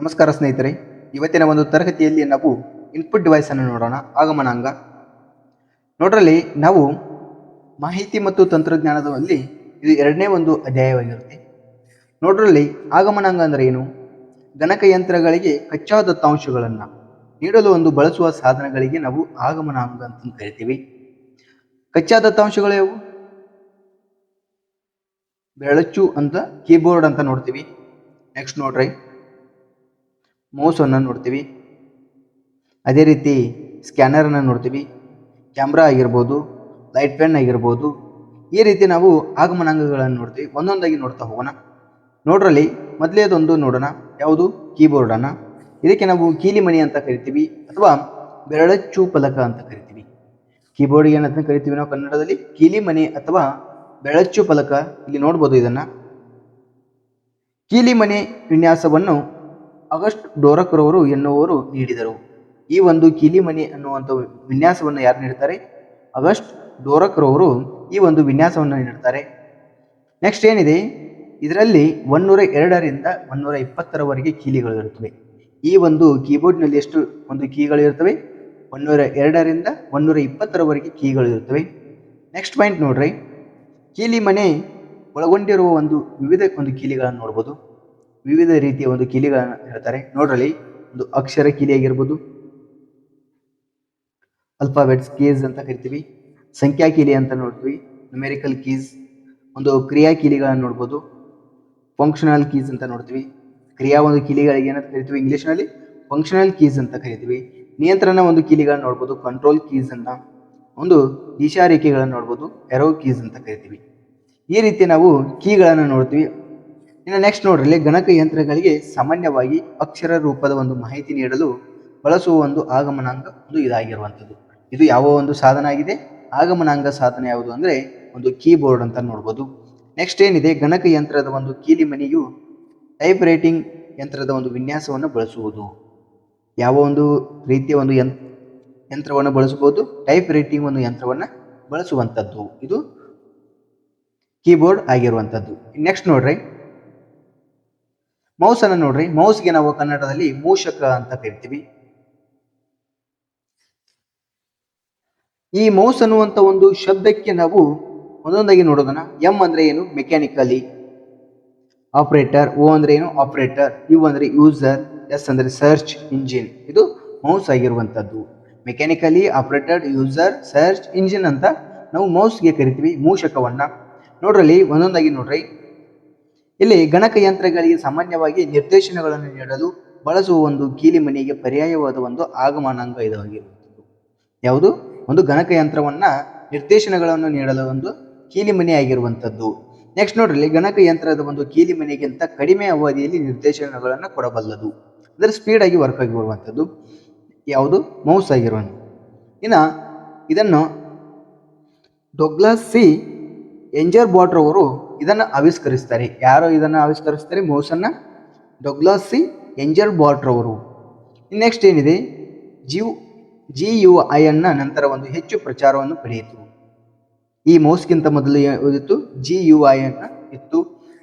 ನಮಸ್ಕಾರ ಸ್ನೇಹಿತರೆ. ಇವತ್ತಿನ ಒಂದು ತರಗತಿಯಲ್ಲಿ ನಾವು ಇನ್ಪುಟ್ ಡಿವೈಸ್ ಅನ್ನು ನೋಡೋಣ. ಆಗಮನಾಂಗ. ನೋಡ್ರಲ್ಲಿ ನಾವು ಮಾಹಿತಿ ಮತ್ತು ತಂತ್ರಜ್ಞಾನದಲ್ಲಿ ಇದು ಎರಡನೇ ಒಂದು ಅಧ್ಯಾಯವಾಗಿರುತ್ತೆ. ನೋಡ್ರಲ್ಲಿ ಆಗಮನಾಂಗ ಅಂದ್ರೆ ಏನು? ಗಣಕಯಂತ್ರಗಳಿಗೆ ಕಚ್ಚಾ ದತ್ತಾಂಶಗಳನ್ನು ನೀಡಲು ಒಂದು ಬಳಸುವ ಸಾಧನಗಳಿಗೆ ನಾವು ಆಗಮನಾಂಗ ಅಂತ ಕರಿತೀವಿ. ಕಚ್ಚಾ ದತ್ತಾಂಶಗಳು ಯಾವುವು? ಬೆಳಚು ಅಂತ ಕೀಬೋರ್ಡ್ ಅಂತ ನೋಡ್ತೀವಿ. ನೆಕ್ಸ್ಟ್ ನೋಡ್ರಿ. ಮೌಸ್ ಅನ್ನು ನೋಡ್ತೀವಿ. ಅದೇ ರೀತಿ ಸ್ಕ್ಯಾನರನ್ನು ನೋಡ್ತೀವಿ. ಕ್ಯಾಮ್ರಾ ಆಗಿರ್ಬೋದು, ಲೈಟ್ ಪೆನ್ ಆಗಿರ್ಬೋದು. ಈ ರೀತಿ ನಾವು ಆಗಮನಾಂಗಗಳನ್ನು ನೋಡ್ತೀವಿ. ಒಂದೊಂದಾಗಿ ನೋಡ್ತಾ ಹೋಗೋಣ. ನೋಡ್ರಲ್ಲಿ ಮೊದಲೇದೊಂದು ನೋಡೋಣ. ಯಾವುದು? ಕೀಬೋರ್ಡನ್ನು. ಇದಕ್ಕೆ ನಾವು ಕೀಲಿಮಣಿ ಅಂತ ಕರಿತೀವಿ ಅಥವಾ ಬೆರಳಚ್ಚು ಫಲಕ ಅಂತ ಕರಿತೀವಿ. ಕೀಬೋರ್ಡ್ಗೆ ಏನಂತ ಕರಿತೀವಿ ನಾವು ಕನ್ನಡದಲ್ಲಿ? ಕೀಲಿಮಣಿ ಅಥವಾ ಬೆರಳಚ್ಚು ಫಲಕ. ಇಲ್ಲಿ ನೋಡ್ಬೋದು ಇದನ್ನ. ಕೀಲಿಮಣಿ ವಿನ್ಯಾಸವನ್ನು ಆಗಸ್ಟ್ ಡೋರಕ್ರವರು ಎನ್ನುವರು ನೀಡಿದರು. ಈ ಒಂದು ಕೀಲಿಮಣಿ ಅನ್ನುವಂಥ ವಿನ್ಯಾಸವನ್ನು ಯಾರು ನೀಡ್ತಾರೆ? ಆಗಸ್ಟ್ ಡೋರಕ್ರವರು ಈ ಒಂದು ವಿನ್ಯಾಸವನ್ನು ನೀಡುತ್ತಾರೆ ನೆಕ್ಸ್ಟ್ ಏನಿದೆ? ಇದರಲ್ಲಿ ಒನ್ನೂರ ಎರಡರಿಂದ ಒನ್ನೂರ ಇಪ್ಪತ್ತರವರೆಗೆ ಕೀಲಿಗಳು ಇರುತ್ತವೆ. ಈ ಒಂದು ಕೀಬೋರ್ಡ್ನಲ್ಲಿ ಎಷ್ಟು ಒಂದು ಕೀಗಳು ಇರ್ತವೆ ಒನ್ನೂರ ಎರಡರಿಂದ ಒನ್ನೂರ ಇಪ್ಪತ್ತರವರೆಗೆ ಕೀಗಳು ಇರುತ್ತವೆ. ನೆಕ್ಸ್ಟ್ ಪಾಯಿಂಟ್ ನೋಡ್ರಿ. ಕೀಲಿ ಮನೆ ಒಳಗೊಂಡಿರುವ ಒಂದು ವಿವಿಧ ಒಂದು ಕೀಲಿಗಳನ್ನು ನೋಡ್ಬೋದು. ವಿವಿಧ ರೀತಿಯ ಒಂದು ಕೀಲಿಗಳನ್ನು ಹೇಳ್ತಾರೆ. ನೋಡ್ರಲ್ಲಿ ಒಂದು ಅಕ್ಷರ ಕೀಲಿ ಆಗಿರ್ಬೋದು ಅಲ್ಫಾಬೆಟ್ಸ್ ಕೀಸ್ ಅಂತ ಕರಿತೀವಿ. ಸಂಖ್ಯಾ ಕೀಲಿ ಅಂತ ನೋಡ್ತೀವಿ ನ್ಯೂಮೆರಿಕಲ್ ಕೀಸ್ ಒಂದು ಕ್ರಿಯಾ ಕೀಲಿಗಳನ್ನು ನೋಡ್ಬೋದು. ಫಂಕ್ಷನಲ್ ಕೀಸ್ ಅಂತ ನೋಡ್ತೀವಿ. ಕ್ರಿಯಾ ಒಂದು ಕೀಲಿಗಳಿಗೆ ಏನಂತ ಕರಿತೀವಿ ಇಂಗ್ಲೀಷ್ನಲ್ಲಿ? ಫಂಕ್ಷನಲ್ ಕೀಸ್ ಅಂತ ಕರಿತೀವಿ. ನಿಯಂತ್ರಣ ಒಂದು ಕೀಲಿಗಳನ್ನ ನೋಡ್ಬೋದು ಕಂಟ್ರೋಲ್ ಕೀಸ್ ಅಂತ. ಒಂದು ದಿಶಾರೇಖೆಗಳನ್ನು ನೋಡ್ಬೋದು ಎರೋ ಕೀಸ್ ಅಂತ ಕರಿತೀವಿ. ಈ ರೀತಿ ನಾವು ಕೀಗಳನ್ನು ನೋಡ್ತೀವಿ. ಇನ್ನು ನೆಕ್ಸ್ಟ್ ನೋಡ್ರಲ್ಲಿ ಗಣಕ ಯಂತ್ರಗಳಿಗೆ ಸಾಮಾನ್ಯವಾಗಿ ಅಕ್ಷರ ರೂಪದ ಒಂದು ಮಾಹಿತಿ ನೀಡಲು ಬಳಸುವ ಒಂದು ಆಗಮನಾಂಗ ಒಂದು ಇದಾಗಿರುವಂಥದ್ದು. ಇದು ಯಾವ ಒಂದು ಸಾಧನ ಆಗಿದೆ? ಆಗಮನಾಂಗ ಸಾಧನ ಯಾವುದು ಅಂದರೆ ಒಂದು ಕೀಬೋರ್ಡ್ ಅಂತ ನೋಡ್ಬೋದು. ನೆಕ್ಸ್ಟ್ ಏನಿದೆ? ಗಣಕ ಯಂತ್ರದ ಒಂದು ಕೀಲಿಮನಿಯು ಟೈಪ್ ರೈಟಿಂಗ್ ಯಂತ್ರದ ಒಂದು ವಿನ್ಯಾಸವನ್ನು ಬಳಸುವುದು. ಯಾವ ಒಂದು ರೀತಿಯ ಒಂದು ಯಂತ್ರ ಯಂತ್ರವನ್ನು ಬಳಸಬಹುದು? ಟೈಪ್ ರೈಟಿಂಗ್ ಒಂದು ಯಂತ್ರವನ್ನು ಬಳಸುವಂಥದ್ದು. ಇದು ಕೀಬೋರ್ಡ್ ಆಗಿರುವಂಥದ್ದು. ನೆಕ್ಸ್ಟ್ ನೋಡ್ರಿ. ಮೌಸ್ ಅನ್ನು ನೋಡ್ರಿ, ಮೌಸ್ಗೆ ನಾವು ಕನ್ನಡದಲ್ಲಿ ಮೂಷಕ ಅಂತ ಕರಿತೀವಿ. ಈ ಮೌಸ್ ಅನ್ನುವಂಥ ಒಂದು ಶಬ್ದಕ್ಕೆ ನಾವು ಒಂದೊಂದಾಗಿ ನೋಡೋದನ್ನ ಎಂ ಅಂದ್ರೆ ಏನು? ಮೆಕ್ಯಾನಿಕಲಿ. ಆಪರೇಟರ್, ಓ ಅಂದ್ರೆ ಏನು? ಆಪರೇಟರ್, ಯು ಅಂದ್ರೆ ಯೂಸರ್, ಎಸ್ ಅಂದ್ರೆ ಸರ್ಚ್ ಇಂಜಿನ್. ಇದು ಮೌಸ್ ಆಗಿರುವಂಥದ್ದು mechanically operated user, search engine ಅಂತ ನಾವು ಮೌಸ್ಗೆ ಕರಿತೀವಿ, ಮೂಷಕವನ್ನ. ನೋಡ್ರಲ್ಲಿ ಒಂದೊಂದಾಗಿ ನೋಡ್ರಿ. ಇಲ್ಲಿ ಗಣಕ ಯಂತ್ರಗಳಿಗೆ ಸಾಮಾನ್ಯವಾಗಿ ನಿರ್ದೇಶನಗಳನ್ನು ನೀಡಲು ಬಳಸುವ ಒಂದು ಕೀಲಿ ಮನೆಗೆ ಪರ್ಯಾಯವಾದ ಒಂದು ಆಗಮನಾಂಗ ಇದಾಗಿರುವಂಥದ್ದು ಯಾವುದು? ಒಂದು ಗಣಕ ಯಂತ್ರವನ್ನ ನಿರ್ದೇಶನಗಳನ್ನು ನೀಡಲು ಒಂದು ಕೀಲಿ ಮನೆ ಆಗಿರುವಂಥದ್ದು. ನೆಕ್ಸ್ಟ್ ನೋಡ್ರಿ, ಗಣಕ ಯಂತ್ರದ ಒಂದು ಕೀಲಿಮನಿಗಿಂತ ಕಡಿಮೆ ಅವಧಿಯಲ್ಲಿ ನಿರ್ದೇಶನಗಳನ್ನು ಕೊಡಬಲ್ಲದು. ಅಂದರೆ ಸ್ಪೀಡ್ ಆಗಿ ವರ್ಕ್ ಆಗಿ ಬರುವಂಥದ್ದು. ಯಾವುದು? ಮೌಸ್ ಆಗಿರುವಂಥ ಇನ್ನ ಇದನ್ನು ಡೊಗ್ಲಾಸ್ ಸಿ ಎಂಜರ್ ಬಾಟ್ರ್ ಅವರು ಇದನ್ನು ಆವಿಷ್ಕರಿಸ್ತಾರೆ. ಯಾರು ಇದನ್ನು ಆವಿಷ್ಕರಿಸ್ತಾರೆ? ಮೌಸನ್ನ ಡೊಗ್ಲಾಸ್ ಸಿ ಎಂಜರ್ ಬಾಟ್ರ್ ಅವರು. ನೆಕ್ಸ್ಟ್ ಏನಿದೆ? ಜಿವ್ ಜಿ ಯು ಐ ಅನ್ನ ನಂತರ ಒಂದು ಹೆಚ್ಚು ಪ್ರಚಾರವನ್ನು ಪಡೆಯಿತು. ಈ ಮೌಸ್ಗಿಂತ ಮೊದಲು ಇತ್ತು ಜಿ ಯು ಐ ಅನ್ನ ಇತ್ತು.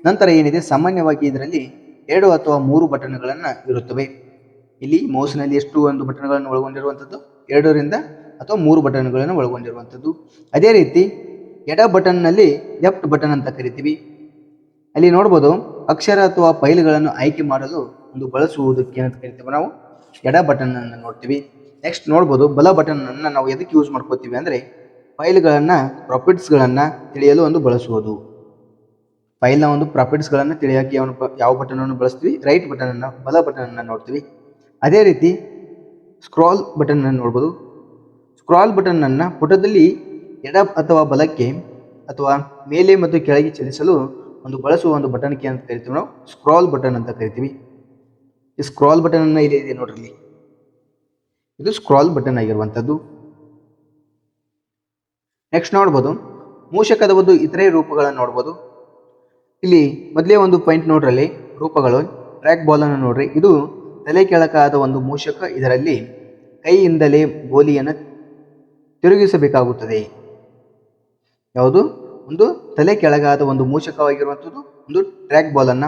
ನಂತರ ಏನಿದೆ? ಸಾಮಾನ್ಯವಾಗಿ ಇದರಲ್ಲಿ ಎರಡು ಅಥವಾ ಮೂರು ಬಟನ್ಗಳನ್ನು ಇರುತ್ತವೆ. ಇಲ್ಲಿ ಮೌಸ್ನಲ್ಲಿ ಎಷ್ಟು ಒಂದು ಬಟನ್ಗಳನ್ನು ಒಳಗೊಂಡಿರುವಂಥದ್ದು? ಎರಡರಿಂದ ಅಥವಾ ಮೂರು ಬಟನ್ಗಳನ್ನು ಒಳಗೊಂಡಿರುವಂಥದ್ದು. ಅದೇ ರೀತಿ ಎಡ ಬಟನ್ನಲ್ಲಿ ಲೆಫ್ಟ್ ಬಟನ್ ಅಂತ ಕರಿತೀವಿ. ಅಲ್ಲಿ ನೋಡ್ಬೋದು ಅಕ್ಷರ ಅಥವಾ ಫೈಲ್ಗಳನ್ನು ಆಯ್ಕೆ ಮಾಡಲು ಒಂದು ಬಳಸುವುದಕ್ಕೆ ಏನಂತ ಕರಿತೀವಿ ನಾವು. ಎಡ ಬಟನ್ ಅನ್ನು ನೋಡ್ತೀವಿ. ನೆಕ್ಸ್ಟ್ ನೋಡ್ಬೋದು ಬಲ ಬಟನ್ ಅನ್ನು ನಾವು ಎದಕ್ಕೆ ಯೂಸ್ ಮಾಡ್ಕೋತೀವಿ ಅಂದರೆ ಫೈಲ್ಗಳನ್ನು, ಪ್ರಾಫಿಟ್ಸ್ಗಳನ್ನು ತಿಳಿಯಲು ಒಂದು ಬಳಸುವುದು. ಫೈಲ್ನ ಒಂದು ಪ್ರಾಫಿಟ್ಸ್ಗಳನ್ನು ತಿಳಿಯೋಕೆ ಯಾವ ಯಾವ ಬಟನನ್ನು ಬಳಸ್ತೀವಿ? ರೈಟ್ ಬಟನನ್ನು, ಬಲ ಬಟನನ್ನು ನೋಡ್ತೀವಿ. ಅದೇ ರೀತಿ ಸ್ಕ್ರಾಲ್ ಬಟನನ್ನು ನೋಡ್ಬೋದು. ಸ್ಕ್ರಾಲ್ ಬಟನನ್ನು ಪುಟದಲ್ಲಿ ಎಡ ಅಥವಾ ಬಲಕ್ಕೆ ಅಥವಾ ಮೇಲೆ ಮತ್ತು ಕೆಳಗೆ ಚಲಿಸಲು ಒಂದು ಬಳಸುವ ಒಂದು ಬಟನ್ಗೆ ಅಂತ ಕರಿತೀವಿ ನಾವು. ಸ್ಕ್ರಾಲ್ ಬಟನ್ ಅಂತ ಕರಿತೀವಿ. ಈ ಸ್ಕ್ರಾಲ್ ಬಟನ್ ಅನ್ನ ಇಲ್ಲಿ ಇದೆ ನೋಡ್ರಿ. ಇದು ಸ್ಕ್ರಾಲ್ ಬಟನ್ ಆಗಿರುವಂಥದ್ದು. ನೆಕ್ಸ್ಟ್ ನೋಡ್ಬೋದು. ಮೂಷಕದ ಒಂದು ಇತರೆ ರೂಪಗಳನ್ನು ನೋಡ್ಬೋದು. ಇಲ್ಲಿ ಮೊದಲೇ ಒಂದು ಪಾಯಿಂಟ್ ನೋಡ್ರಲ್ಲಿ ರೂಪಗಳು. ಟ್ರ್ಯಾಕ್ ಬಾಲ್ ಅನ್ನು ನೋಡ್ರಿ. ಇದು ತಲೆ ಕೆಳಕಾದ ಒಂದು ಮೂಷಕ ಇದರಲ್ಲಿ ಕೈಯಿಂದಲೇ ಗೋಲಿಯನ್ನು ತಿರುಗಿಸಬೇಕಾಗುತ್ತದೆ. ಯಾವುದು? ಒಂದು ತಲೆ ಕೆಳಗಾದ ಒಂದು ಮೂಷಕವಾಗಿರುವಂಥದ್ದು, ಒಂದು ಟ್ರ್ಯಾಕ್ ಬಾಲ್ ಅನ್ನ.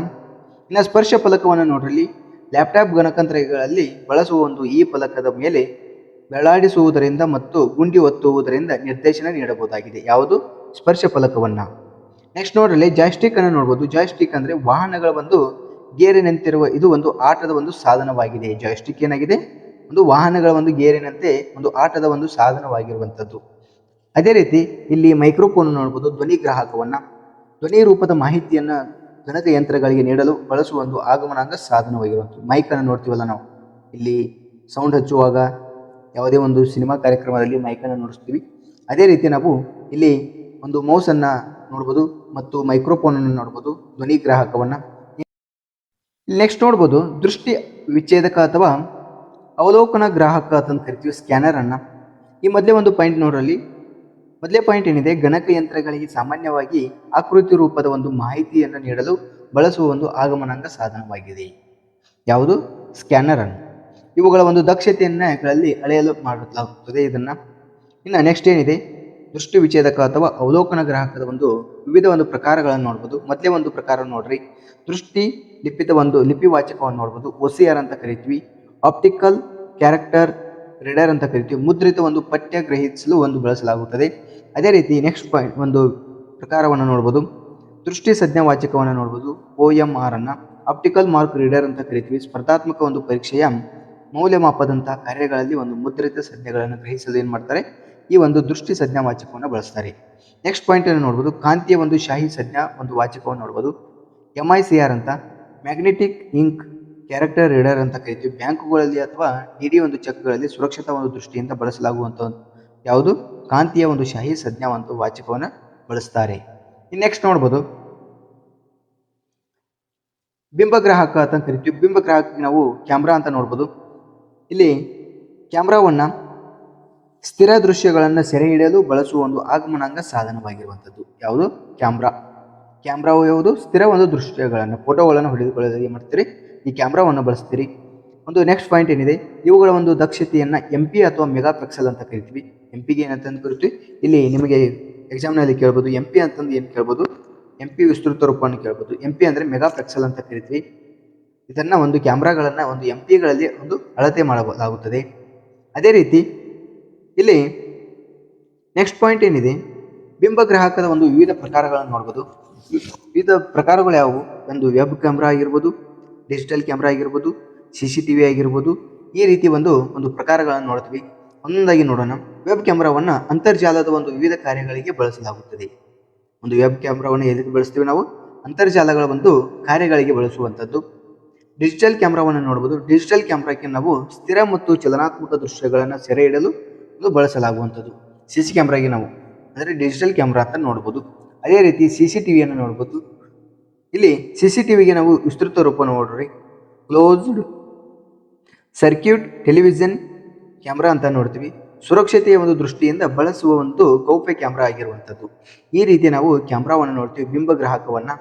ಇನ್ನು ಸ್ಪರ್ಶ ಫಲಕವನ್ನು ನೋಡ್ರಿಲ್ಲಿ ಲ್ಯಾಪ್ಟಾಪ್ ಗಣಕಂತ್ರಗಳಲ್ಲಿ ಬಳಸುವ ಒಂದು ಈ ಫಲಕದ ಮೇಲೆ ಬೆಳಾಡಿಸುವುದರಿಂದ ಮತ್ತು ಗುಂಡಿ ಒತ್ತುವುದರಿಂದ ನಿರ್ದೇಶನ ನೀಡಬಹುದಾಗಿದೆ. ಯಾವುದು? ಸ್ಪರ್ಶ ಫಲಕವನ್ನ. ನೆಕ್ಸ್ಟ್ ನೋಡ್ರಲ್ಲಿ ಜಾಯ್ಸ್ಟಿಕ್ ಅನ್ನು ನೋಡ್ಬೋದು. ಜಾಯ್ಸ್ಟಿಕ್ ಅಂದ್ರೆ ವಾಹನಗಳ ಒಂದು ಗೇರಿನಂತಿರುವ ಇದು ಒಂದು ಆಟದ ಒಂದು ಸಾಧನವಾಗಿದೆ. ಜಾಯ್ಸ್ಟಿಕ್ ಏನಾಗಿದೆ? ಒಂದು ವಾಹನಗಳ ಒಂದು ಗೇರಿನಂತೆ ಒಂದು ಆಟದ ಒಂದು ಸಾಧನವಾಗಿರುವಂಥದ್ದು. ಅದೇ ರೀತಿ ಇಲ್ಲಿ ಮೈಕ್ರೋಫೋನ್ ನೋಡ್ಬೋದು. ಧ್ವನಿ ಗ್ರಾಹಕವನ್ನ, ಧ್ವನಿ ರೂಪದ ಮಾಹಿತಿಯನ್ನ ಗಣಕಯಂತ್ರಗಳಿಗೆ ನೀಡಲು ಬಳಸುವ ಒಂದು ಆಗಮನಾಂಗ ಸಾಧನವಾಗಿರುವಂಥದ್ದು. ಮೈಕನ್ನು ನೋಡ್ತೀವಲ್ಲ ನಾವು. ಇಲ್ಲಿ ಸೌಂಡ್ ಹಚ್ಚುವಾಗ ಯಾವುದೇ ಒಂದು ಸಿನಿಮಾ ಕಾರ್ಯಕ್ರಮದಲ್ಲಿ ಮೈಕನ್ನು ನೋಡಿಸ್ತೀವಿ. ಅದೇ ರೀತಿ ನಾವು ಇಲ್ಲಿ ಒಂದು ಮೌಸನ್ನು ನೋಡ್ಬೋದು ಮತ್ತು ಮೈಕ್ರೋಫೋನನ್ನು ನೋಡ್ಬೋದು. ಧ್ವನಿ ಗ್ರಾಹಕವನ್ನು. ನೆಕ್ಸ್ಟ್ ನೋಡ್ಬೋದು, ದೃಷ್ಟಿ ವಿಚ್ಛೇದಕ ಅಥವಾ ಅವಲೋಕನ ಗ್ರಾಹಕ ಅಂತ ಕರಿತೀವಿ, ಸ್ಕ್ಯಾನರ್ ಅನ್ನ. ಈ ಮೊದಲೇ ಒಂದು ಪಾಯಿಂಟ್ ನೋಡ್ರಲ್ಲಿ ಮೊದಲೇ ಪಾಯಿಂಟ್ ಏನಿದೆ? ಗಣಕಯಂತ್ರಗಳಿಗೆ ಸಾಮಾನ್ಯವಾಗಿ ಆಕೃತಿ ರೂಪದ ಒಂದು ಮಾಹಿತಿಯನ್ನು ನೀಡಲು ಬಳಸುವ ಒಂದು ಆಗಮನಾಂಗ ಸಾಧನವಾಗಿದೆ. ಯಾವುದು? ಸ್ಕ್ಯಾನರ್ ಅನ್ನು. ಇವುಗಳ ಒಂದು ದಕ್ಷತೆಯನ್ನುಗಳಲ್ಲಿ ಅಳೆಯಲು ಮಾಡಲಾಗುತ್ತದೆ ಇದನ್ನು. ಇನ್ನು ನೆಕ್ಸ್ಟ್ ಏನಿದೆ? ದೃಷ್ಟಿ ವಿಚ್ಛೇದಕ ಅಥವಾ ಅವಲೋಕನ ಗ್ರಾಹಕದ ಒಂದು ವಿವಿಧ ಒಂದು ಪ್ರಕಾರಗಳನ್ನು ನೋಡ್ಬೋದು. ಮೊದಲೇ ಒಂದು ಪ್ರಕಾರ ನೋಡ್ರಿ. ದೃಷ್ಟಿ ಲಿಪಿತ ಒಂದು ಲಿಪಿ ವಾಚಕವನ್ನು ನೋಡ್ಬೋದು. ಒಸಿಆರ್ ಅಂತ ಕರಿತೀವಿ. ಆಪ್ಟಿಕಲ್ ಕ್ಯಾರೆಕ್ಟರ್ ರೀಡರ್ ಅಂತ ಕರಿತೀವಿ. ಮುದ್ರಿತ ಒಂದು ಪಠ್ಯ ಗ್ರಹಿಸಲು ಒಂದು ಬಳಸಲಾಗುತ್ತದೆ. ಅದೇ ರೀತಿ ನೆಕ್ಸ್ಟ್ ಪಾಯಿಂಟ್ ಒಂದು ಪ್ರಕಾರವನ್ನು ನೋಡ್ಬೋದು. ದೃಷ್ಟಿ ಸಂಜ್ಞಾವಾಚಕವನ್ನು ನೋಡ್ಬೋದು. ಒ ಎಂ ಆರ್ ಅನ್ನು. ಆಪ್ಟಿಕಲ್ ಮಾರ್ಕ್ ರೀಡರ್ ಅಂತ ಕರಿತೀವಿ. ಸ್ಪರ್ಧಾತ್ಮಕ ಒಂದು ಪರೀಕ್ಷೆಯ ಮೌಲ್ಯಮಾಪದಂತಹ ಕಾರ್ಯಗಳಲ್ಲಿ ಒಂದು ಮುದ್ರಿತ ಸಂಜ್ಞೆಗಳನ್ನು ಗ್ರಹಿಸಲು ಏನು ಮಾಡ್ತಾರೆ? ಈ ಒಂದು ದೃಷ್ಟಿ ಸಂಜ್ಞಾ ವಾಚಕವನ್ನು ಬಳಸ್ತಾರೆ. ನೆಕ್ಸ್ಟ್ ಪಾಯಿಂಟ್ ಅನ್ನು ನೋಡ್ಬೋದು. ಕಾಂತಿಯ ಒಂದು ಶಾಹಿ ಸಂಜ್ಞಾ ಒಂದು ವಾಚಕವನ್ನು ನೋಡ್ಬೋದು. ಎಂ ಐ ಸಿ ಆರ್ ಅಂತ. ಮ್ಯಾಗ್ನೆಟಿಕ್ ಇಂಕ್ ಕ್ಯಾರೆಕ್ಟರ್ ರೀಡರ್ ಅಂತ ಕರಿತೀವಿ. ಬ್ಯಾಂಕುಗಳಲ್ಲಿ ಅಥವಾ ಡಿ ಒಂದು ಚೆಕ್ಗಳಲ್ಲಿ ಸುರಕ್ಷತಾ ಒಂದು ದೃಷ್ಟಿಯಿಂದ ಬಳಸಲಾಗುವಂಥ ಯಾವುದು? ಕಾಂತಿಯ ಒಂದು ಶಾಹಿ ಸಂಜ್ಞಾ ಒಂದು ವಾಚಕವನ್ನು ಬಳಸ್ತಾರೆ. ನೆಕ್ಸ್ಟ್ ನೋಡ್ಬೋದು. ಬಿಂಬಗ್ರಾಹಕ ಅಂತ ಕರಿತೀವಿ. ಬಿಂಬಗ್ರಾಹಕಕ್ಕೆ ನಾವು ಕ್ಯಾಮ್ರಾ ಅಂತ ನೋಡ್ಬೋದು. ಇಲ್ಲಿ ಕ್ಯಾಮ್ರಾವನ್ನು ಸ್ಥಿರ ದೃಶ್ಯಗಳನ್ನು ಸೆರೆ ಹಿಡಿಯಲು ಬಳಸುವ ಒಂದು ಆಗಮನಾಂಗ ಸಾಧನವಾಗಿರುವಂಥದ್ದು. ಯಾವುದು? ಕ್ಯಾಮ್ರಾ. ಕ್ಯಾಮ್ರಾವು ಯಾವುದು? ಸ್ಥಿರ ಒಂದು ದೃಶ್ಯಗಳನ್ನು ಫೋಟೋಗಳನ್ನು ಹೊಡೆದುಕೊಳ್ಳಲು ಏನು ಮಾಡ್ತೀರಿ. ಈ ಕ್ಯಾಮ್ರಾವನ್ನು ಬಳಸ್ತೀರಿ. ಒಂದು ನೆಕ್ಸ್ಟ್ ಪಾಯಿಂಟ್ ಏನಿದೆ? ಇವುಗಳ ಒಂದು ದಕ್ಷತೆಯನ್ನು ಎಂ ಪಿ ಅಥವಾ ಮೆಗಾ ಪಿಕ್ಸೆಲ್ ಅಂತ ಕರಿತೀವಿ. ಎಂ ಪಿಗೆ ಏನಂತಂದು ಕರಿತೀವಿ. ಇಲ್ಲಿ ನಿಮಗೆ ಎಕ್ಸಾಮ್ನಲ್ಲಿ ಕೇಳ್ಬೋದು. ಎಂ ಪಿ ಅಂತಂದು ಏನು ಕೇಳ್ಬೋದು? ಎಂ ಪಿ ವಿಸ್ತೃತ ರೂಪವನ್ನು ಕೇಳ್ಬೋದು. ಎಂ ಪಿ ಅಂದರೆ ಮೆಗಾ ಪಿಕ್ಸೆಲ್ ಅಂತ ಕರಿತೀವಿ. ಇದನ್ನು ಒಂದು ಕ್ಯಾಮ್ರಾಗಳನ್ನು ಒಂದು ಎಂ ಪಿಗಳಲ್ಲಿ ಒಂದು ಅಳತೆ ಮಾಡಬಹುದಾಗುತ್ತದೆ. ಅದೇ ರೀತಿ ಇಲ್ಲಿ ನೆಕ್ಸ್ಟ್ ಪಾಯಿಂಟ್ ಏನಿದೆ? ಬಿಂಬ ಗ್ರಾಹಕದ ಒಂದು ವಿವಿಧ ಪ್ರಕಾರಗಳನ್ನು ನೋಡ್ಬೋದು. ವಿವಿಧ ಪ್ರಕಾರಗಳು ಯಾವುವು? ಒಂದು ವೆಬ್ ಕ್ಯಾಮ್ರಾ ಆಗಿರ್ಬೋದು ಡಿಜಿಟಲ್ ಕ್ಯಾಮ್ರಾ ಆಗಿರ್ಬೋದು ಸಿ ಸಿ ಟಿ ವಿ ಆಗಿರ್ಬೋದು, ಈ ರೀತಿ ಒಂದು ಒಂದು ಪ್ರಕಾರಗಳನ್ನು ನೋಡ್ತೀವಿ. ಒಂದೊಂದಾಗಿ ನೋಡೋಣ. ವೆಬ್ ಕ್ಯಾಮ್ರಾವನ್ನು ಅಂತರ್ಜಾಲದ ಒಂದು ವಿವಿಧ ಕಾರ್ಯಗಳಿಗೆ ಬಳಸಲಾಗುತ್ತದೆ. ಒಂದು ವೆಬ್ ಕ್ಯಾಮ್ರಾವನ್ನು ಎದಕ್ಕೆ ಬಳಸ್ತೀವಿ ನಾವು? ಅಂತರ್ಜಾಲಗಳ ಒಂದು ಕಾರ್ಯಗಳಿಗೆ ಬಳಸುವಂಥದ್ದು. ಡಿಜಿಟಲ್ ಕ್ಯಾಮ್ರಾವನ್ನು ನೋಡ್ಬೋದು. ಡಿಜಿಟಲ್ ಕ್ಯಾಮ್ರಾಕ್ಕೆ ನಾವು ಸ್ಥಿರ ಮತ್ತು ಚಲನಾತ್ಮಕ ದೃಶ್ಯಗಳನ್ನು ಸೆರೆ ಹಿಡಲು ಇದು ಬಳಸಲಾಗುವಂಥದ್ದು. ಸಿ ಸಿ ಕ್ಯಾಮ್ರಾಗೆ ನಾವು. ಅಂದರೆ ಡಿಜಿಟಲ್ ಕ್ಯಾಮ್ರಾ ಅಂತ ನೋಡ್ಬೋದು. ಅದೇ ರೀತಿ ಸಿ ಸಿ ಟಿ ವಿಯನ್ನು ನೋಡ್ಬೋದು. ಇಲ್ಲಿ ಸಿ ಸಿ ಟಿ ವಿಗೆ ನಾವು ವಿಸ್ತೃತ ರೂಪ ನೋಡ್ರಿ. ಕ್ಲೋಸ್ಡ್ ಸರ್ಕ್ಯೂಟ್, ಟೆಲಿವಿಷನ್, ಕ್ಯಾಮ್ರಾ ಅಂತ ನೋಡ್ತೀವಿ. ಸುರಕ್ಷತೆಯ ಒಂದು ದೃಷ್ಟಿಯಿಂದ ಬಳಸುವ ಒಂದು ಗೌಪ್ಯ ಕ್ಯಾಮ್ರಾ ಆಗಿರುವಂಥದ್ದು. ಈ ರೀತಿ ನಾವು ಕ್ಯಾಮ್ರಾವನ್ನು ನೋಡ್ತೀವಿ, ಬಿಂಬ ಗ್ರಾಹಕವನ್ನು.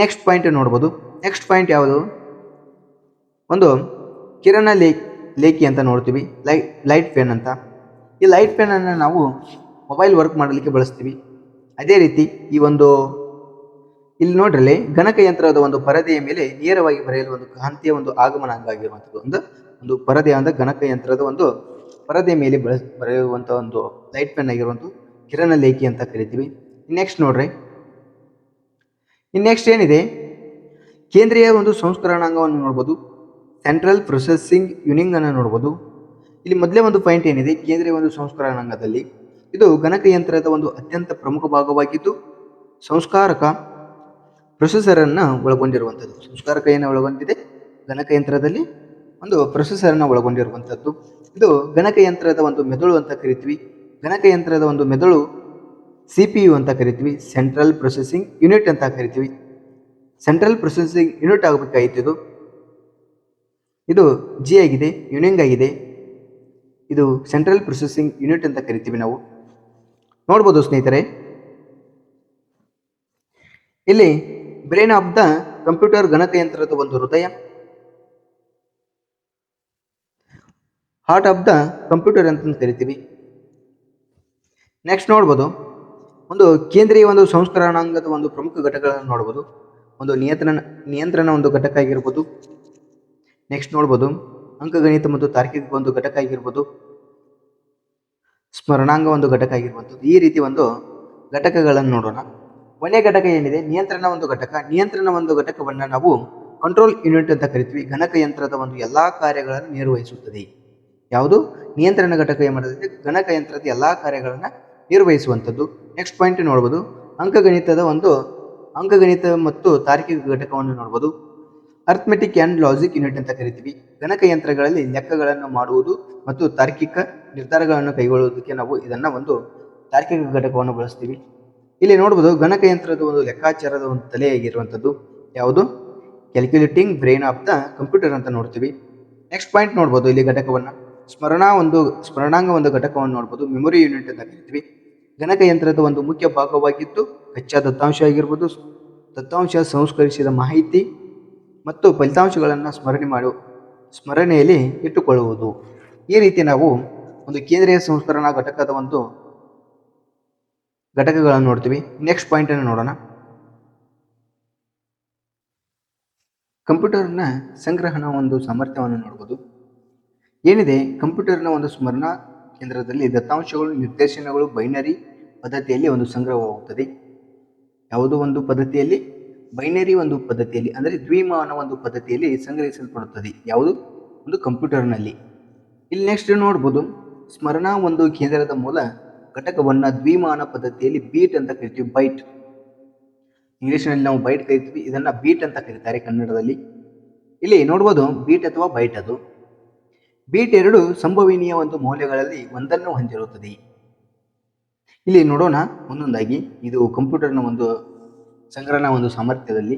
ನೆಕ್ಸ್ಟ್ ಪಾಯಿಂಟ್ ನೋಡ್ಬೋದು. ನೆಕ್ಸ್ಟ್ ಪಾಯಿಂಟ್ ಯಾವುದು? ಒಂದು ಕಿರಣ ಲೇ ಲೇಖಿ ಅಂತ ನೋಡ್ತೀವಿ, ಲೈ, ಲೈಟ್ ಪೆನ್ ಅಂತ. ಈ ಲೈಟ್ ಪೆನ್ನನ್ನು ನಾವು ಮೊಬೈಲ್ ವರ್ಕ್ ಮಾಡಲಿಕ್ಕೆ ಬಳಸ್ತೀವಿ. ಅದೇ ರೀತಿ ಈ ಒಂದು, ಇಲ್ಲಿ ನೋಡ್ರಲ್ಲಿ ಗಣಕಯಂತ್ರದ ಒಂದು ಪರದೆಯ ಮೇಲೆ ನೇರವಾಗಿ ಬರೆಯಲು ಒಂದು ಕಾಂತಿಯ ಒಂದು ಆಗಮನ ಆಗಿರುವಂಥದ್ದು. ಒಂದು ಒಂದು ಪರದೆಯ ಗಣಕ ಗಣಕಯಂತ್ರದ ಒಂದು ಪರದೆ ಮೇಲೆ ಬಳ ಬರೆಯುವಂಥ ಒಂದು ಲೈಟ್ ಪೆನ್ ಆಗಿರುವಂಥ ಕಿರಣ ಲೇಖಿ ಅಂತ ಕರಿತೀವಿ. ನೆಕ್ಸ್ಟ್ ನೋಡ್ರಿ. ಇನ್ನು ನೆಕ್ಸ್ಟ್ ಏನಿದೆ? ಕೇಂದ್ರೀಯ ಒಂದು ಸಂಸ್ಕರಣಾಂಗವನ್ನು ನೋಡ್ಬೋದು. ಸೆಂಟ್ರಲ್ ಪ್ರೊಸೆಸಿಂಗ್ ಯೂನಿಂಗ್ ಅನ್ನು ನೋಡ್ಬೋದು. ಇಲ್ಲಿ ಮೊದಲೇ ಒಂದು ಪಾಯಿಂಟ್ ಏನಿದೆ? ಕೇಂದ್ರೀಯ ಒಂದು ಸಂಸ್ಕರಣಾಂಗದಲ್ಲಿ ಇದು ಗಣಕಯಂತ್ರದ ಒಂದು ಅತ್ಯಂತ ಪ್ರಮುಖ ಭಾಗವಾಗಿದ್ದು, ಸಂಸ್ಕಾರಕ ಪ್ರೊಸೆಸರ್ ಅನ್ನ ಒಳಗೊಂಡಿರುವಂಥದ್ದು. ಸಂಸ್ಕಾರಕ ಏನು ಒಳಗೊಂಡಿದೆ? ಗಣಕಯಂತ್ರದಲ್ಲಿ ಒಂದು ಪ್ರೊಸೆಸರ್ ಅನ್ನ ಒಳಗೊಂಡಿರುವಂಥದ್ದು. ಇದು ಗಣಕಯಂತ್ರದ ಒಂದು ಮೆದುಳು ಅಂತ ಕರಿತೀವಿ. ಗಣಕಯಂತ್ರದ ಒಂದು ಮೆದುಳು ಸಿ ಪಿ ಯು ಅಂತ ಕರಿತೀವಿ. ಸೆಂಟ್ರಲ್ ಪ್ರೊಸೆಸಿಂಗ್ ಯೂನಿಟ್ ಅಂತ ಕರಿತೀವಿ. ಸೆಂಟ್ರಲ್ ಪ್ರೊಸೆಸಿಂಗ್ ಯೂನಿಟ್ ಆಗಬೇಕಾಗಿತ್ತು ಇದು. ಇದು ಜಿ ಆಗಿದೆ, ಯೂನಿಂಗ್ ಆಗಿದೆ. ಇದು ಸೆಂಟ್ರಲ್ ಪ್ರೊಸೆಸಿಂಗ್ ಯೂನಿಟ್ ಅಂತ ಕರಿತೀವಿ ನಾವು. ನೋಡ್ಬೋದು ಸ್ನೇಹಿತರೆ. ಇಲ್ಲಿ ಬ್ರೈನ್ ಆಫ್ ದ ಕಂಪ್ಯೂಟರ್ ಗಣಕಯಂತ್ರದ ಒಂದು ಹೃದಯ. ಹಾರ್ಟ್ ಆಫ್ ದ ಕಂಪ್ಯೂಟರ್ ಅಂತ ಕರಿತೀವಿ. ನೆಕ್ಸ್ಟ್ ನೋಡ್ಬೋದು. ಒಂದು ಕೇಂದ್ರೀಯ ಒಂದು ಸಂಸ್ಕರಣಾಂಗದ ಒಂದು ಪ್ರಮುಖ ಘಟಕಗಳನ್ನು ನೋಡ್ಬೋದು. ಒಂದು ನಿಯಂತ್ರಣ ನಿಯಂತ್ರಣ ಒಂದು ಘಟಕ ಆಗಿರ್ಬೋದು. ನೆಕ್ಸ್ಟ್ ನೋಡ್ಬೋದು. ಅಂಕಗಣಿತ ಮತ್ತು ತಾರ್ಕಿಕ ಒಂದು ಘಟಕ ಆಗಿರ್ಬೋದು. ಸ್ಮರಣಾಂಗ ಒಂದು ಘಟಕ ಆಗಿರ್ಬೋದು ಈ ರೀತಿ ಒಂದು ಘಟಕಗಳನ್ನು ನೋಡೋಣ. ಕೊನೆ ಘಟಕ ಏನಿದೆ? ನಿಯಂತ್ರಣ ಒಂದು ಘಟಕ. ನಿಯಂತ್ರಣ ಒಂದು ಘಟಕವನ್ನು ನಾವು ಕಂಟ್ರೋಲ್ ಯೂನಿಟ್ ಅಂತ ಕರಿತೀವಿ. ಗಣಕಯಂತ್ರದ ಒಂದು ಎಲ್ಲಾ ಕಾರ್ಯಗಳನ್ನು ನಿರ್ವಹಿಸುತ್ತದೆ. ಯಾವುದು? ನಿಯಂತ್ರಣ ಘಟಕ ಏನು ಗಣಕ ಗಣಕಯಂತ್ರದ ಎಲ್ಲ ಕಾರ್ಯಗಳನ್ನು ನಿರ್ವಹಿಸುವಂಥದ್ದು. ನೆಕ್ಸ್ಟ್ ಪಾಯಿಂಟ್ ನೋಡ್ಬೋದು. ಅಂಕಗಣಿತದ ಒಂದು ಅಂಕಗಣಿತ ಮತ್ತು ತಾರ್ಕಿಕ ಘಟಕವನ್ನು ನೋಡ್ಬೋದು. ಅರ್ಥಮೆಟಿಕ್ ಆ್ಯಂಡ್ ಲಾಜಿಕ್ ಯೂನಿಟ್ ಅಂತ ಕರಿತೀವಿ. ಗಣಕಯಂತ್ರಗಳಲ್ಲಿ ಲೆಕ್ಕಗಳನ್ನು ಮಾಡುವುದು ಮತ್ತು ತಾರ್ಕಿಕ ನಿರ್ಧಾರಗಳನ್ನು ಕೈಗೊಳ್ಳುವುದಕ್ಕೆ ನಾವು ಇದನ್ನ ಒಂದು ತಾರ್ಕಿಕ ಘಟಕವನ್ನು ಬಳಸ್ತೀವಿ. ಇಲ್ಲಿ ನೋಡ್ಬೋದು ಗಣಕಯಂತ್ರದ ಒಂದು ಲೆಕ್ಕಾಚಾರದ ಒಂದು ತಲೆಯಾಗಿರುವಂಥದ್ದು ಯಾವುದು? Calculating brain of the computer ಅಂತ ನೋಡ್ತೀವಿ. ನೆಕ್ಸ್ಟ್ ಪಾಯಿಂಟ್ ನೋಡ್ಬೋದು ಇಲ್ಲಿ ಘಟಕವನ್ನು. ಸ್ಮರಣಾ ಒಂದು, ಸ್ಮರಣಾಂಗ ಒಂದು ಘಟಕವನ್ನು ನೋಡ್ಬೋದು. ಮೆಮೊರಿ ಯೂನಿಟ್ ಅಂತ ಕರಿತೀವಿ. ಗಣಕಯಂತ್ರದ ಒಂದು ಮುಖ್ಯ ಭಾಗವಾಗಿದ್ದು, ಕಚ್ಚಾ ದತ್ತಾಂಶ ಆಗಿರ್ಬೋದು, ದತ್ತಾಂಶ ಸಂಸ್ಕರಿಸಿದ ಮಾಹಿತಿ ಮತ್ತು ಫಲಿತಾಂಶಗಳನ್ನು ಸ್ಮರಣೆ ಮಾಡು, ಸ್ಮರಣೆಯಲ್ಲಿ ಇಟ್ಟುಕೊಳ್ಳುವುದು. ಈ ರೀತಿ ನಾವು ಒಂದು ಕೇಂದ್ರೀಯ ಸಂಸ್ಕರಣಾ ಘಟಕದ ಒಂದು ಘಟಕಗಳನ್ನು ನೋಡ್ತೀವಿ. ನೆಕ್ಸ್ಟ್ ಪಾಯಿಂಟ್ ಅನ್ನು ನೋಡೋಣ. ಕಂಪ್ಯೂಟರ್ನ ಸಂಗ್ರಹಣ ಒಂದು ಸಾಮರ್ಥ್ಯವನ್ನು ನೋಡ್ಬೋದು. ಏನಿದೆ? ಕಂಪ್ಯೂಟರ್ನ ಒಂದು ಸ್ಮರಣ ಕೇಂದ್ರದಲ್ಲಿ ದತ್ತಾಂಶಗಳು, ನಿರ್ದೇಶನಗಳು, ಬೈನರಿ ಪದ್ಧತಿಯಲ್ಲಿ ಒಂದು ಸಂಗ್ರಹವಾಗುತ್ತದೆ. ಯಾವುದೋ ಒಂದು ಪದ್ಧತಿಯಲ್ಲಿ? ಬೈನರಿ ಒಂದು ಪದ್ಧತಿಯಲ್ಲಿ, ಅಂದರೆ ದ್ವಿಮಾನ ಒಂದು ಪದ್ಧತಿಯಲ್ಲಿ ಸಂಗ್ರಹಿಸಲ್ಪಡುತ್ತದೆ. ಯಾವುದು? ಒಂದು ಕಂಪ್ಯೂಟರ್ನಲ್ಲಿ. ಇಲ್ಲಿ ನೆಕ್ಸ್ಟ್ ನೋಡ್ಬೋದು. ಸ್ಮರಣಾ ಒಂದು ಕೇಂದ್ರದ ಮೂಲ ಘಟಕವನ್ನು ದ್ವಿಮಾನ ಪದ್ಧತಿಯಲ್ಲಿ ಬೀಟ್ ಅಂತ ಕರಿತೀವಿ ಬೈಟ್ ಇಂಗ್ಲಿಷ್ನಲ್ಲಿ ನಾವು ಬೈಟ್ ಕರಿತೀವಿ, ಇದನ್ನ ಬೀಟ್ ಅಂತ ಕರೀತಾರೆ ಕನ್ನಡದಲ್ಲಿ. ಇಲ್ಲಿ ನೋಡ್ಬೋದು ಬೀಟ್ ಅಥವಾ ಬೈಟ್ ಅದು. ಬೀಟ್ ಎರಡು ಸಂಭವನೀಯ ಒಂದು ಮೌಲ್ಯಗಳಲ್ಲಿ ಒಂದನ್ನು ಹೊಂದಿರುತ್ತದೆ. ಇಲ್ಲಿ ನೋಡೋಣ ಒಂದೊಂದಾಗಿ. ಇದು ಕಂಪ್ಯೂಟರ್ನ ಒಂದು ಸಂಗ್ರಹಣ ಒಂದು ಸಾಮರ್ಥ್ಯದಲ್ಲಿ.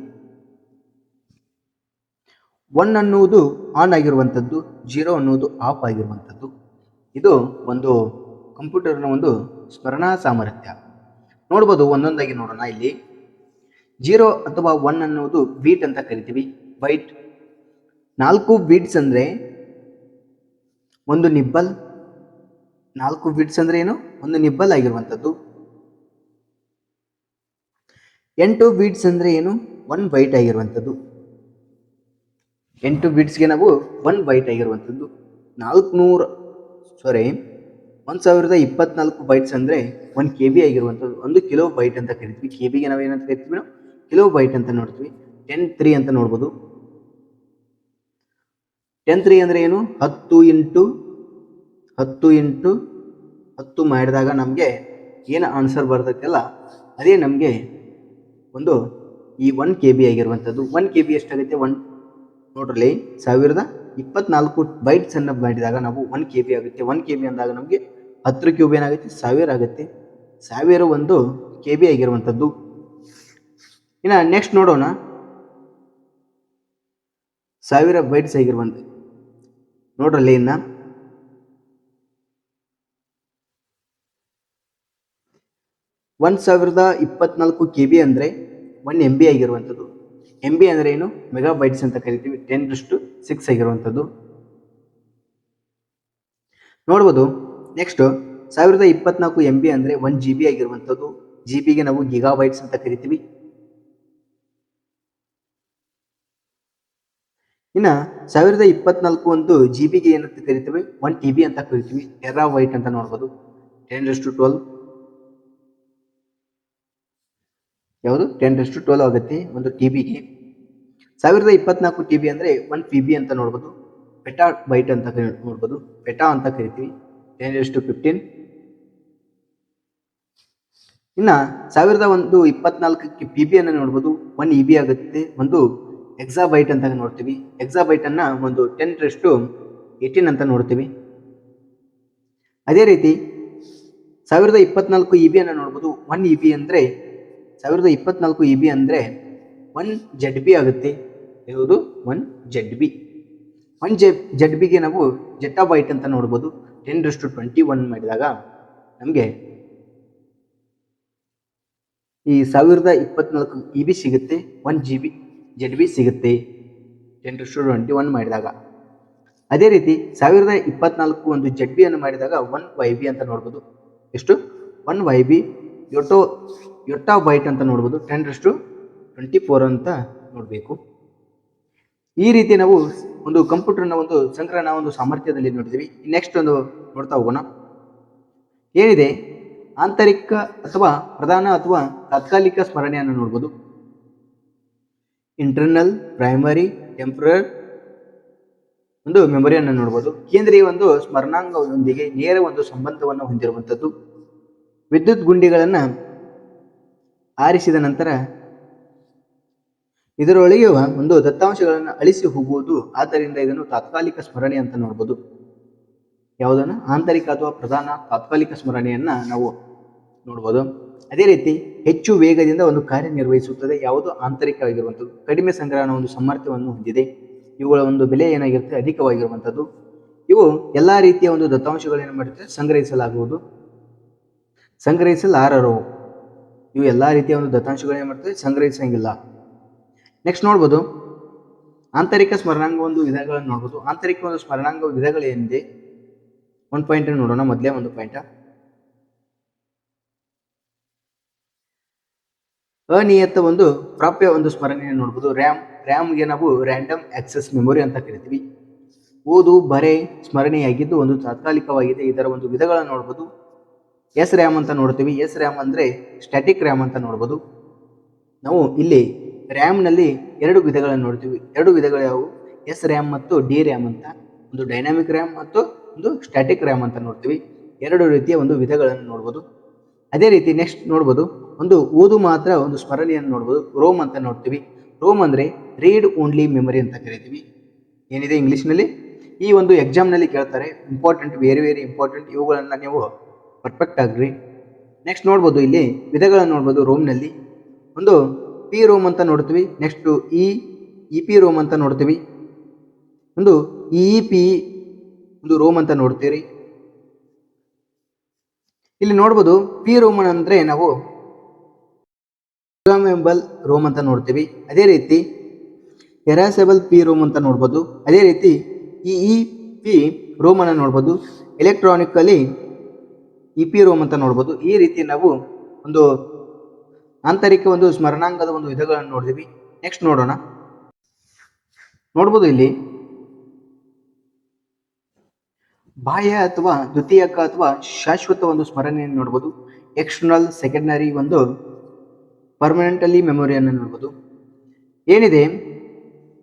ಒನ್ ಅನ್ನುವುದು ಆನ್ ಆಗಿರುವಂಥದ್ದು, ಜೀರೋ ಅನ್ನುವುದು ಆಫ್ ಆಗಿರುವಂಥದ್ದು. ಇದು ಒಂದು ಕಂಪ್ಯೂಟರ್ನ ಒಂದು ಸ್ಮರಣಾ ಸಾಮರ್ಥ್ಯ. ನೋಡ್ಬೋದು ಒಂದೊಂದಾಗಿ ನೋಡೋಣ ಇಲ್ಲಿ. ಜೀರೋ ಅಥವಾ ಒನ್ ಅನ್ನುವುದು ಬೀಟ್ ಅಂತ ಕರಿತೀವಿ. ಬೈಟ್ ನಾಲ್ಕು ಬೀಟ್ಸ್ ಅಂದರೆ ಒಂದು ನಿಬ್ಬಲ್, ನಾಲ್ಕು ಬಿಟ್ಸ್ ಅಂದ್ರೆ ಏನು? ಒಂದು ನಿಬ್ಬಲ್ ಆಗಿರುವಂಥದ್ದು. ಎಂಟು ಬೀಟ್ಸ್ ಅಂದ್ರೆ ಏನು? ಒನ್ ಬೈಟ್ ಆಗಿರುವಂಥದ್ದು. ಎಂಟು ಬೀಟ್ಸ್ಗೆ ನಾವು ಒನ್ ಬೈಟ್ ಆಗಿರುವಂಥದ್ದು. ನಾಲ್ಕುನೂರು ಸಾರಿ ಒಂದು ಸಾವಿರದ ಇಪ್ಪತ್ನಾಲ್ಕು ಬೈಟ್ಸ್ ಅಂದರೆ ಒಂದು ಕೆ ಬಿ ಆಗಿರುವಂಥದ್ದು. ಒಂದು ಕಿಲೋ ಬೈಟ್ ಅಂತ ಕರಿತೀವಿ. ಕೆ ಬಿಗೆ ನಾವು ಏನಂತ ಕರಿತೀವಿ? ನಾವು ಕಿಲೋ ಬೈಟ್ ಅಂತ ನೋಡ್ತೀವಿ. ಟೆನ್ ತ್ರೀ ಅಂತ ನೋಡ್ಬೋದು. ಟೆನ್ ತ್ರೀ ಅಂದರೆ ಏನು? ಹತ್ತು ಇಂಟು ಹತ್ತು ಇಂಟು ಹತ್ತು ಮಾಡಿದಾಗ ನಮಗೆ ಏನು ಆನ್ಸರ್ ಬರ್ತೈತಲ್ಲ, ಅದೇ ನಮಗೆ ಒಂದು ಈ ಒನ್ ಕೆ ಬಿ ಆಗಿರುವಂಥದ್ದು ಒನ್ ಕೆ ಬಿ ಎಷ್ಟಾಗುತ್ತೆ? ಒನ್ ನೋಡ್ರಲ್ಲಿ ಸಾವಿರದ ಇಪ್ಪತ್ನಾಲ್ಕು ಬೈಟ್ಸ್ ಅನ್ನು ಮಾಡಿದಾಗ ನಾವು ಒನ್ ಕೆ ಬಿ ಆಗುತ್ತೆ. ಒನ್ ಕೆ ಬಿ ಅಂದಾಗ ನಮಗೆ ಹತ್ತು ಕ್ಯೂಬ್ ಏನಾಗುತ್ತೆ? ಸಾವಿರ ಆಗುತ್ತೆ. ಸಾವಿರ ಒಂದು ಕೆ ಬಿ ಆಗಿರುವಂಥದ್ದು ಇನ್ನು ನೆಕ್ಸ್ಟ್ ನೋಡೋಣ. ಸಾವಿರ ಬೈಟ್ಸ್ ಆಗಿರುವಂಥ ನೋಡ್ರಲ್ಲಿ ಇನ್ನ. ಒಂದು ಸಾವಿರದ ಇಪ್ಪತ್ನಾಲ್ಕು ಕೆ ಬಿ ಅಂದರೆ ಒನ್ ಎಂ ಬಿ ಆಗಿರುವಂಥದ್ದು. ಎಂ ಬಿ ಅಂದರೆ ಏನು? ಮೆಗಾ ಬೈಟ್ಸ್ ಅಂತ ಕರಿತೀವಿ. ಟೆನ್ ಟು ಸಿಕ್ಸ್ ಆಗಿರುವಂಥದ್ದು. ನೋಡ್ಬೋದು. ನೆಕ್ಸ್ಟ್ ಸಾವಿರದ ಇಪ್ಪತ್ನಾಲ್ಕು ಎಂ ಬಿ ಅಂದರೆ ಒನ್ ಜಿ ಬಿ ಆಗಿರುವಂಥದ್ದು. ಜಿ ಬಿಗೆ ನಾವು ಗಿಗಾ ಬೈಟ್ಸ್ ಅಂತ ಕರಿತೀವಿ. ಇನ್ನು ಸಾವಿರದ ಇಪ್ಪತ್ನಾಲ್ಕು ಒಂದು ಜಿ ಬಿಗೆ ಏನಂತ ಕರಿತೀವಿ? ಒನ್ ಟಿ ಬಿ ಅಂತ ಕರಿತೀವಿ. ಟೆರಾ ವೈಟ್ ಅಂತ ನೋಡ್ಬೋದು. ಟೆನ್ ಟು ಟ್ವೆಲ್ ಯಾವುದು? ಟೆನ್ ಟು ಟ್ವೆಲ್ ಆಗುತ್ತೆ ಒಂದು ಟಿ ಬಿಗೆ ಸಾವಿರದ ಇಪ್ಪತ್ನಾಲ್ಕು ಟಿ ಬಿ ಅಂದರೆ ಒನ್ ಪಿ ಬಿ ಅಂತ ನೋಡ್ಬೋದು. ಪೆಟಾ ಬೈಟ್ ಅಂತ ನೋಡ್ಬೋದು. ಪೆಟಾ ಅಂತ ಕರಿತೀವಿ. ಟೆನ್ ಟು ಫಿಫ್ಟೀನ್ ಇನ್ನು ಸಾವಿರದ ಒಂದು ಇಪ್ಪತ್ನಾಲ್ಕಕ್ಕೆ ಪಿ ಬಿ ಅನ್ನು ನೋಡ್ಬೋದು. ಒನ್ ಇ ಬಿ ಆಗುತ್ತೆ. ಒಂದು ಎಕ್ಸಾಬೈಟ್ ಅಂತ ನೋಡ್ತೀವಿ. ಎಕ್ಸಾಬೈಟ್ ಅನ್ನ ಒಂದು ಟೆನ್ ಟು ಏಯ್ಟೀನ್ ಅಂತ ನೋಡ್ತೀವಿ. ಅದೇ ರೀತಿ ಸಾವಿರದ ಇಪ್ಪತ್ನಾಲ್ಕು ಇ ಬಿ ಅನ್ನು ನೋಡ್ಬೋದು. ಒನ್ ಇ ಬಿ ಅಂದರೆ ಸಾವಿರದ ಇಪ್ಪತ್ನಾಲ್ಕು ಇ ಬಿ ಅಂದರೆ ಒನ್ ಜೆಡ್ ಬಿ ಆಗುತ್ತೆ. ಯಾವುದು? One Z B one J Z ಬಿಗೆ ನಾವು ಜೆಟಾಬೈಟ್ ಅಂತ ನೋಡ್ಬೋದು. ಟೆನ್ ಟು ಟ್ವೆಂಟಿ ಒನ್ ಮಾಡಿದಾಗ ನಮಗೆ ಈ ಸಾವಿರದ ಇಪ್ಪತ್ನಾಲ್ಕು ಇ ಬಿ ಸಿಗುತ್ತೆ. One G B Z B ಸಿಗುತ್ತೆ. ಟೆನ್ ಟು ಟ್ವೆಂಟಿ ಒನ್ ಮಾಡಿದಾಗ. ಅದೇ ರೀತಿ ಸಾವಿರದ ಇಪ್ಪತ್ನಾಲ್ಕು ಒಂದು ಜೆಡ್ ಬಿ ಮಾಡಿದಾಗ ಒನ್ ವೈ ಬಿ ಅಂತ ನೋಡ್ಬೋದು. ಎಷ್ಟು? One Y B yotta yotta byte ಅಂತ ನೋಡ್ಬೋದು. ಟೆನ್ ಟು ಟ್ವೆಂಟಿ ಫೋರ್ ಅಂತ ನೋಡಬೇಕು. ಈ ರೀತಿ ನಾವು ಒಂದು ಕಂಪ್ಯೂಟರ್ನ ಒಂದು ಸಂಗ್ರಹಣ ಒಂದು ಸಾಮರ್ಥ್ಯದಲ್ಲಿ ನೋಡಿದ್ವಿ ನೆಕ್ಸ್ಟ್ ಒಂದು ನೋಡ್ತಾ ಹೋಗೋಣ. ಏನಿದೆ? ಆಂತರಿಕ ಅಥವಾ ಪ್ರಧಾನ ಅಥವಾ ತಾತ್ಕಾಲಿಕ ಸ್ಮರಣೆಯನ್ನು ನೋಡ್ಬೋದು. ಇಂಟರ್ನಲ್ ಪ್ರೈಮರಿ ಟೆಂಪ್ರರ್ ಒಂದು ಮೆಮೊರಿಯನ್ನು ನೋಡ್ಬೋದು. ಕೇಂದ್ರೀಯ ಒಂದು ಸ್ಮರಣಾಂಗದೊಂದಿಗೆ ನೇರ ಒಂದು ಸಂಬಂಧವನ್ನು ಹೊಂದಿರುವಂಥದ್ದು. ವಿದ್ಯುತ್ ಗುಂಡಿಗಳನ್ನು ಆರಿಸಿದ ನಂತರ ಇದರೊಳಗೆ ಒಂದು ದತ್ತಾಂಶಗಳನ್ನು ಅಳಿಸಿ ಹೋಗುವುದು. ಆದ್ದರಿಂದ ಇದನ್ನು ತಾತ್ಕಾಲಿಕ ಸ್ಮರಣೆ ಅಂತ ನೋಡ್ಬೋದು. ಯಾವುದನ್ನು? ಆಂತರಿಕ ಅಥವಾ ಪ್ರಧಾನ ತಾತ್ಕಾಲಿಕ ಸ್ಮರಣೆಯನ್ನ ನಾವು ನೋಡ್ಬೋದು. ಅದೇ ರೀತಿ ಹೆಚ್ಚು ವೇಗದಿಂದ ಒಂದು ಕಾರ್ಯನಿರ್ವಹಿಸುತ್ತದೆ ಯಾವುದು? ಆಂತರಿಕವಾಗಿರುವಂಥದ್ದು. ಕಡಿಮೆ ಸಂಗ್ರಹಣ ಒಂದು ಸಾಮರ್ಥ್ಯವನ್ನು ಹೊಂದಿದೆ. ಇವುಗಳ ಒಂದು ಬೆಲೆ ಏನಾಗಿರುತ್ತೆ? ಅಧಿಕವಾಗಿರುವಂಥದ್ದು. ಇವು ಎಲ್ಲ ರೀತಿಯ ಒಂದು ದತ್ತಾಂಶಗಳೇನು ಮಾಡುತ್ತೆ ಸಂಗ್ರಹಿಸಲಾಗುವುದು. ಸಂಗ್ರಹಿಸಲಾರರು. ಇವು ಎಲ್ಲ ರೀತಿಯ ಒಂದು ದತ್ತಾಂಶಗಳೇನು ಮಾಡ್ತದೆ? ಸಂಗ್ರಹಿಸಂಗಿಲ್ಲ. ನೆಕ್ಸ್ಟ್ ನೋಡ್ಬೋದು. ಆಂತರಿಕ ಸ್ಮರಣಾಂಗ ಒಂದು ವಿಧಗಳನ್ನು ನೋಡ್ಬೋದು. ಆಂತರಿಕ ಒಂದು ಸ್ಮರಣಾಂಗ ವಿಧಗಳೇನಿದೆ? ಒಂದು ಪಾಯಿಂಟ್ ನೋಡೋಣ ಮೊದಲೇ ಒಂದು ಪಾಯಿಂಟ್ ಅನಿಯತ ಒಂದು ಪ್ರಾಪ್ಯ ಒಂದು ಸ್ಮರಣೆಯನ್ನು ನೋಡ್ಬೋದು. ರ್ಯಾಮ್, ರ್ಯಾಮ್ಗೆ ನಾವು ರ್ಯಾಂಡಮ್ ಆಕ್ಸೆಸ್ ಮೆಮೊರಿ ಅಂತ ಕರಿತೀವಿ. ಓದು, ಬರೆ, ಸ್ಮರಣೆಯಾಗಿದ್ದು ಒಂದು ತಾತ್ಕಾಲಿಕವಾಗಿದೆ. ಇದರ ಒಂದು ವಿಧಗಳನ್ನು ನೋಡ್ಬೋದು. ಎಸ್ ರ್ಯಾಮ್ ಅಂತ ನೋಡ್ತೀವಿ. ಎಸ್ ರ್ಯಾಮ್ ಅಂದರೆ ಸ್ಟ್ಯಾಟಿಕ್ ರ್ಯಾಮ್ ಅಂತ ನೋಡ್ಬೋದು. ನಾವು ಇಲ್ಲಿ ರ್ಯಾಮ್ನಲ್ಲಿ ಎರಡು ವಿಧಗಳನ್ನು ನೋಡ್ತೀವಿ. ಎರಡು ವಿಧಗಳು ಯಾವುವು? ಎಸ್ ರ್ಯಾಮ್ ಮತ್ತು ಡಿ ರ್ಯಾಮ್ ಅಂತ. ಒಂದು ಡೈನಾಮಿಕ್ ರ್ಯಾಮ್ ಮತ್ತು ಒಂದು ಸ್ಟ್ಯಾಟಿಕ್ ರ್ಯಾಮ್ ಅಂತ ನೋಡ್ತೀವಿ. ಎರಡು ರೀತಿಯ ಒಂದು ವಿಧಗಳನ್ನು ನೋಡ್ಬೋದು. ಅದೇ ರೀತಿ ನೆಕ್ಸ್ಟ್ ನೋಡ್ಬೋದು. ಒಂದು ಓದು ಮಾತ್ರ ಒಂದು ಸ್ಮರಣೆಯನ್ನು ನೋಡ್ಬೋದು. ರೋಮ್ ಅಂತ ನೋಡ್ತೀವಿ. ರೋಮ್ ಅಂದರೆ ರೀಡ್ ಓನ್ಲಿ ಮೆಮೊರಿ ಅಂತ ಕರಿತೀವಿ. ಏನಿದೆ ಇಂಗ್ಲೀಷ್ನಲ್ಲಿ? ಈ ಒಂದು ಎಕ್ಸಾಮ್ನಲ್ಲಿ ಕೇಳ್ತಾರೆ ಇಂಪಾರ್ಟೆಂಟ್ ವೆರಿ ವೆರಿ ಇಂಪಾರ್ಟೆಂಟ್ ಇವುಗಳನ್ನು ನೀವು ಪರ್ಫೆಕ್ಟ್ ಆಗ್ರಿ. ನೆಕ್ಸ್ಟ್ ನೋಡ್ಬೋದು ಇಲ್ಲಿ, ವಿಧಗಳನ್ನು ನೋಡ್ಬೋದು ರೋಮ್ನಲ್ಲಿ. ಒಂದು ಪಿ ರೋಮ್ ಅಂತ ನೋಡ್ತೀವಿ next E E P ROM ಅಂತ ನೋಡ್ತೀವಿ. ಒಂದು ಇ ಪಿ ಒಂದು ರೋಮ್ ಅಂತ ನೋಡ್ತೀರಿ. ಇಲ್ಲಿ ನೋಡ್ಬೋದು ಪಿ ರೋಮನ್ ಅಂದ್ರೆ ನಾವು ಪ್ರೋಗ್ರಾಮೇಬಲ್ ರೋಮ್ ಅಂತ ನೋಡ್ತೀವಿ. ಅದೇ ರೀತಿ ಎರಾಸೆಬಲ್ ಪಿ ರೋಮ್ ಅಂತ ನೋಡ್ಬೋದು. ಅದೇ ರೀತಿ ಈ ಇ ಪಿ ರೋಮ್ ಅನ್ನು ನೋಡ್ಬೋದು. ಎಲೆಕ್ಟ್ರಾನಿಕಲಿ ಇ ಪಿ ರೋಮ್ ಅಂತ ನೋಡ್ಬೋದು. ಈ ರೀತಿ ನಾವು ಒಂದು ಆಂತರಿಕ ಒಂದು ಸ್ಮರಣಾಂಗದ ಒಂದು ವಿಧಗಳನ್ನು ನೋಡಿದ್ವಿ ನೆಕ್ಸ್ಟ್ ನೋಡೋಣ. ನೋಡ್ಬೋದು ಇಲ್ಲಿ. ಬಾಹ್ಯ ಅಥವಾ ದ್ವಿತೀಯಕ ಅಥವಾ ಶಾಶ್ವತ ಒಂದು ಸ್ಮರಣೆಯನ್ನು ನೋಡ್ಬೋದು. ಎಕ್ಸ್ಟರ್ನಲ್ ಸೆಕೆಂಡರಿ ಒಂದು ಪರ್ಮನೆಂಟಲಿ ಮೆಮೊರಿಯನ್ನು ನೋಡ್ಬೋದು. ಏನಿದೆ?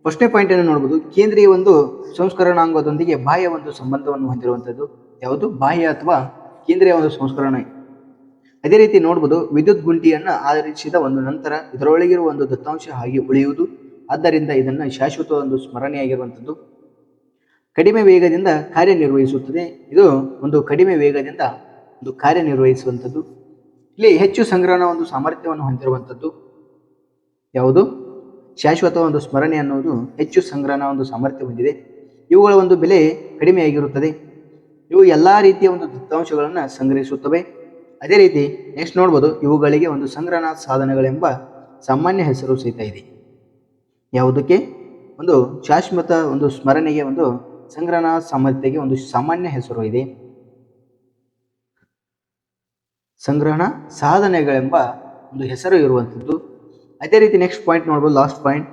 ಫಸ್ಟ್ನೇ ಪಾಯಿಂಟ್ ಅನ್ನು ನೋಡ್ಬೋದು. ಕೇಂದ್ರೀಯ ಒಂದು ಸಂಸ್ಕರಣಾಂಗದೊಂದಿಗೆ ಬಾಹ್ಯ ಒಂದು ಸಂಬಂಧವನ್ನು ಹೊಂದಿರುವಂಥದ್ದು ಯಾವುದು? ಬಾಹ್ಯ ಅಥವಾ ಕೇಂದ್ರೀಯ ಒಂದು ಸಂಸ್ಕರಣೆ. ಅದೇ ರೀತಿ ನೋಡ್ಬೋದು, ವಿದ್ಯುತ್ ಗುಂಡಿಯನ್ನು ಆಧರಿಸಿದ ಒಂದು ನಂತರ ಇದರೊಳಗಿರುವ ಒಂದು ದತ್ತಾಂಶ ಹಾಗೆ ಉಳಿಯುವುದು. ಆದ್ದರಿಂದ ಇದನ್ನು ಶಾಶ್ವತ ಒಂದು ಸ್ಮರಣೆಯಾಗಿರುವಂಥದ್ದು. ಕಡಿಮೆ ವೇಗದಿಂದ ಕಾರ್ಯನಿರ್ವಹಿಸುತ್ತದೆ. ಇದು ಒಂದು ಕಡಿಮೆ ವೇಗದಿಂದ ಒಂದು ಕಾರ್ಯನಿರ್ವಹಿಸುವಂಥದ್ದು. ಇಲ್ಲಿ ಹೆಚ್ಚು ಸಂಗ್ರಹಣ ಒಂದು ಸಾಮರ್ಥ್ಯವನ್ನು ಹೊಂದಿರುವಂಥದ್ದು ಯಾವುದು? ಶಾಶ್ವತ ಒಂದು ಸ್ಮರಣೆ ಅನ್ನೋದು ಹೆಚ್ಚು ಸಂಗ್ರಹಣ ಒಂದು ಸಾಮರ್ಥ್ಯ ಹೊಂದಿದೆ. ಇವುಗಳ ಒಂದು ಬೆಲೆ ಕಡಿಮೆಯಾಗಿರುತ್ತದೆ. ಇವು ಎಲ್ಲ ರೀತಿಯ ಒಂದು ದತ್ತಾಂಶಗಳನ್ನು ಸಂಗ್ರಹಿಸುತ್ತವೆ. ಅದೇ ರೀತಿ ನೆಕ್ಸ್ಟ್ ನೋಡ್ಬೋದು ಇವುಗಳಿಗೆ ಒಂದು ಸಂಗ್ರಹಣಾ ಸಾಧನಗಳೆಂಬ ಸಾಮಾನ್ಯ ಹೆಸರು ಸಹಿತ ಇದೆ. ಯಾವುದಕ್ಕೆ? ಒಂದು ಶಾಶ್ವತ ಒಂದು ಸ್ಮರಣೆಗೆ ಒಂದು ಸಂಗ್ರಹಣಾ ಸಾಮರ್ಥ್ಯಕ್ಕೆ ಒಂದು ಸಾಮಾನ್ಯ ಹೆಸರು ಇದೆ. ಸಂಗ್ರಹಣ ಸಾಧನೆಗಳೆಂಬ ಒಂದು ಹೆಸರು ಇರುವಂಥದ್ದು. ಅದೇ ರೀತಿ ನೆಕ್ಸ್ಟ್ ಪಾಯಿಂಟ್ ನೋಡ್ಬೋದು ಲಾಸ್ಟ್ ಪಾಯಿಂಟ್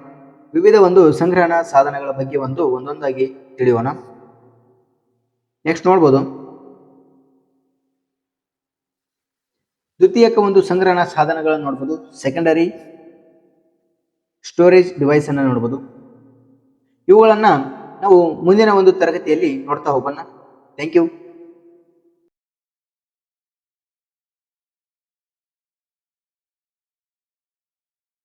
ವಿವಿಧ ಒಂದು ಸಂಗ್ರಹಣ ಸಾಧನಗಳ ಬಗ್ಗೆ ಒಂದು ಒಂದೊಂದಾಗಿ ತಿಳಿಯೋಣ. ನೆಕ್ಸ್ಟ್ ನೋಡ್ಬೋದು. ದ್ವಿತೀಯಕ ಒಂದು ಸಂಗ್ರಹಣ ಸಾಧನಗಳನ್ನು ನೋಡ್ಬೋದು. ಸೆಕೆಂಡರಿ ಸ್ಟೋರೇಜ್ ಡಿವೈಸ್ ಅನ್ನು ನೋಡ್ಬೋದು. ಇವುಗಳನ್ನು ನಾವು ಮುಂದಿನ ಒಂದು ತರಗತಿಯಲ್ಲಿ ನೋಡ್ತಾ ಹೋಗೋಣ. Thank you